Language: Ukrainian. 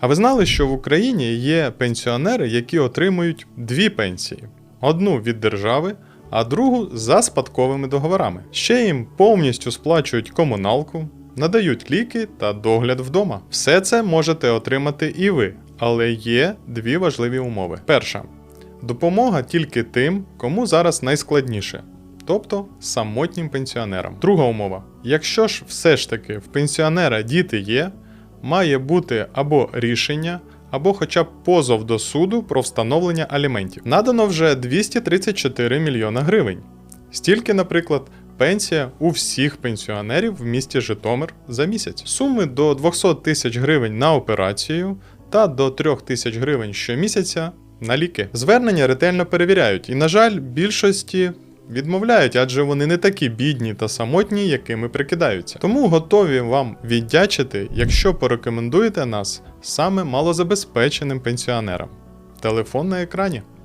А ви знали, що в Україні є пенсіонери, які отримують дві пенсії: одну від держави, а другу за спадковими договорами. Ще їм повністю сплачують комуналку, надають ліки та догляд вдома. Все це можете отримати і ви, але є дві важливі умови. Перша допомога тільки тим, кому зараз найскладніше. Тобто самотнім пенсіонерам. Друга умова: якщо ж все ж таки в пенсіонера діти є, має бути або рішення, або хоча б позов до суду про встановлення аліментів. Надано вже 234 мільйона гривень. Стільки, наприклад, пенсія у всіх пенсіонерів в місті Житомир за місяць. Суми до 200 тисяч гривень на операцію та до 3 тисяч гривень щомісяця на ліки. Звернення ретельно перевіряють, і, на жаль, більшості відмовляють, адже вони не такі бідні та самотні, якими прикидаються. Тому готові вам віддячити, якщо порекомендуєте нас саме малозабезпеченим пенсіонерам. Телефон на екрані.